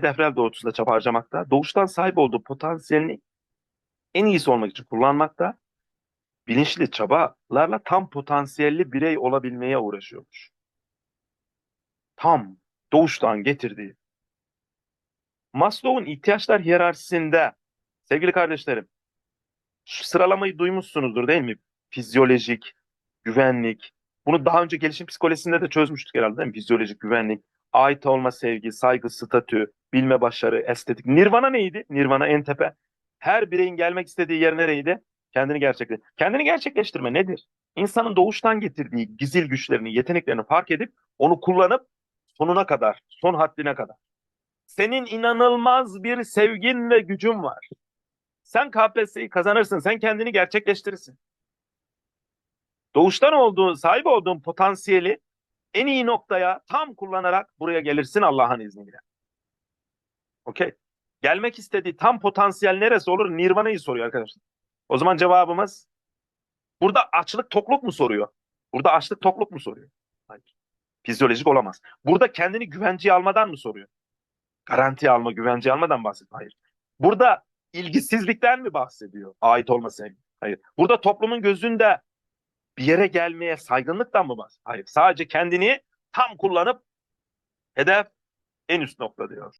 hedefler doğrultusunda çaba harcamakta, doğuştan sahip olduğu potansiyelini en iyisi olmak için kullanmakta, bilinçli çabalarla tam potansiyelli birey olabilmeye uğraşıyormuş. Tam doğuştan getirdiği. Maslow'un ihtiyaçlar hiyerarşisinde sevgili kardeşlerim şu sıralamayı duymuşsunuzdur değil mi? Fizyolojik, güvenlik. Bunu daha önce gelişim psikolojisinde de çözmüştük herhalde değil mi? Fizyolojik, güvenlik, ait olma sevgi, saygı, statü, bilme başarı, estetik. Nirvana neydi? Nirvana en tepe. Her bireyin gelmek istediği yer nereydi? Kendini gerçekle. Kendini gerçekleştirme nedir? İnsanın doğuştan getirdiği gizil güçlerini, yeteneklerini fark edip onu kullanıp sonuna kadar, son haddine kadar. Senin inanılmaz bir sevgin ve gücün var. Sen KPSS'yi kazanırsın, sen kendini gerçekleştirirsin. Doğuştan olduğun, sahip olduğun potansiyeli en iyi noktaya tam kullanarak buraya gelirsin Allah'ın izniyle. Okey. Gelmek istediği tam potansiyel neresi olur? Nirvana'yı soruyor arkadaşlar. O zaman cevabımız burada açlık tokluk mu soruyor? Burada açlık tokluk mu soruyor? Hayır. Fizyolojik olamaz. Burada kendini güvenceye almadan mı soruyor? Garanti alma, güvenceye almadan bahsediyor. Hayır. Burada ilgisizlikten mi bahsediyor? Ait olma sevgi. Hayır. Burada toplumun gözünde bir yere gelmeye saygınlıktan mı bahsediyor? Hayır. Sadece kendini tam kullanıp hedef en üst nokta diyor.